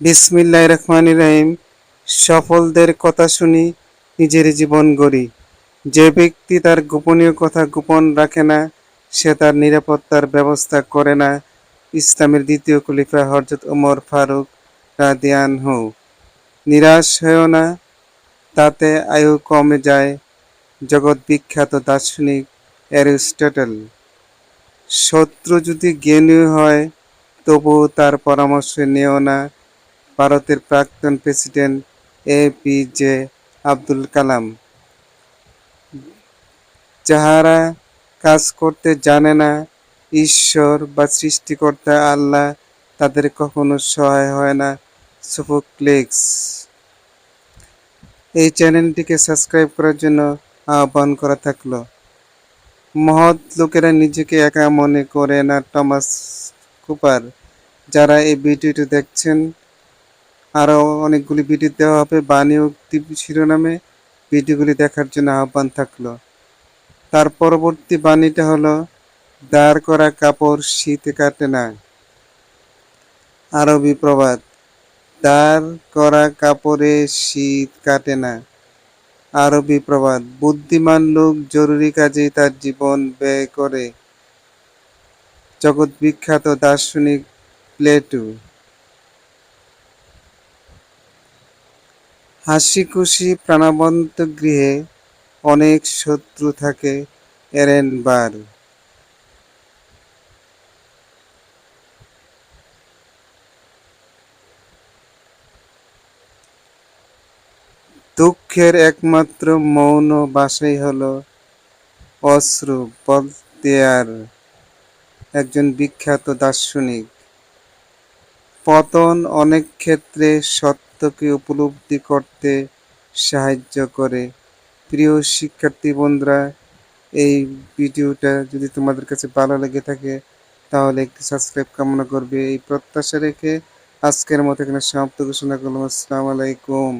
বিসমিল্লাহ রহমান রহিম। সফলদের কথা শুনি, নিজের জীবন গড়ি। যে ব্যক্তি তার গোপনীয় কথা গোপন রাখে না, সে তার নিরাপত্তার ব্যবস্থা করে না। ইসলামের দ্বিতীয় খলিফা হরজত ওমর ফারুক রাদিয়ান হু নিরাশ হয়েও না, তাতে আয়ু কমে যায়। জগৎ বিখ্যাত দার্শনিক অ্যারিস্টটল। শত্রু যদি জ্ঞানী হয়, তবুও তার পরামর্শ নেও না। ভারতের প্রাক্তন president A P J Abdul Kalam. যাহারা কাজ করতে জানে না, ঈশ্বর বা সৃষ্টিকর্তা আল্লাহ তাদের কখনো সহায় হয় না। সুফোক্লেক্স। এই চ্যানেলটিকে সাবস্ক্রাইব করার জন্য আহ্বান করা থাকল। মহৎ লোকেরা নিজেকে একা মনে করে না, টমাস কুপার। যারা এই ভিডিওটি দেখছেন আরও অনেকগুলি ভিডিও দেওয়া হবে বাণী উক্তি শিরোনামে ভিডিওগুলি দেখার জন্য আহ্বান থাকল। তার পরবর্তী বাণীটা হলো, দাঁড় করা কাপড় শীতে কাটে না। আরবি প্রবাদ, দাঁড় করা কাপড়ে শীত কাটে না। আরবি প্রবাদ, বুদ্ধিমান লোক জরুরি কাজেই তার জীবন ব্যয় করে। জগৎ বিখ্যাত দার্শনিক প্লেটু। হাসি খুশি প্রাণবন্ত গৃহে অনেক শত্রু থাকে এরেন বার দুঃখের একমাত্র মৌন বাসাই হলো অশ্রু বলতেয়ার একজন বিখ্যাত দার্শনিক। পতন অনেক ক্ষেত্রে সত্যকে উপলব্ধি করতে সাহায্য করে। প্রিয় শিক্ষার্থী বন্ধুরা, এই ভিডিওটা যদি তোমাদের কাছে ভালো লেগে থাকে, তাহলে একটি সাবস্ক্রাইব কামনা করবে। এই প্রত্যাশা রেখে আজকের মতো এখানে সমাপ্ত ঘোষণা করলাম। আসসালামু আলাইকুম।